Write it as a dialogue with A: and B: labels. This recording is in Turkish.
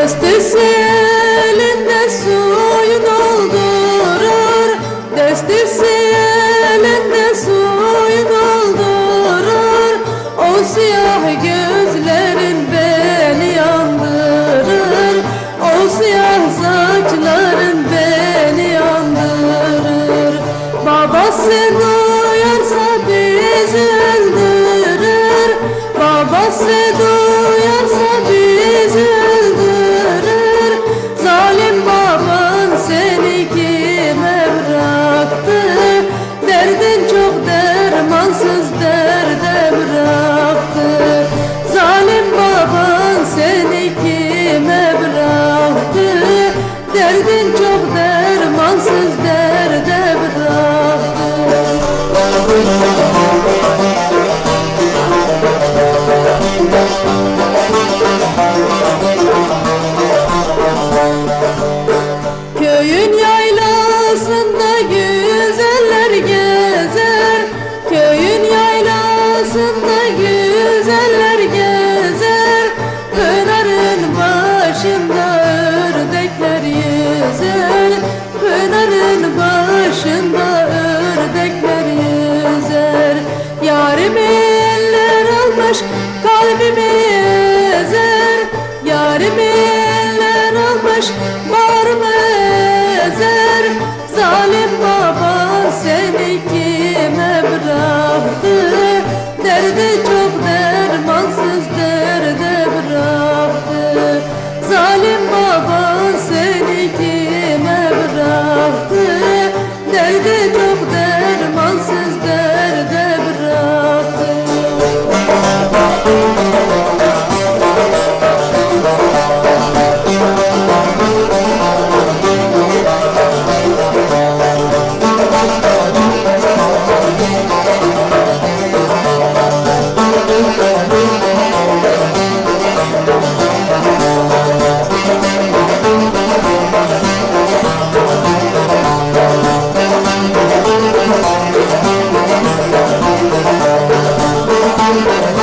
A: Destesi elinde suyu doldurur Destesi elinde suyu doldurur O siyah gözlerin beni yandırır. O siyah saçların beni yandırır. Babasın uyansa bizi öldürür. Babası ansız der sarhoş kalbimi ezer Yarim eller almış bağrımı ezer. Zalim bağrımı Thank you.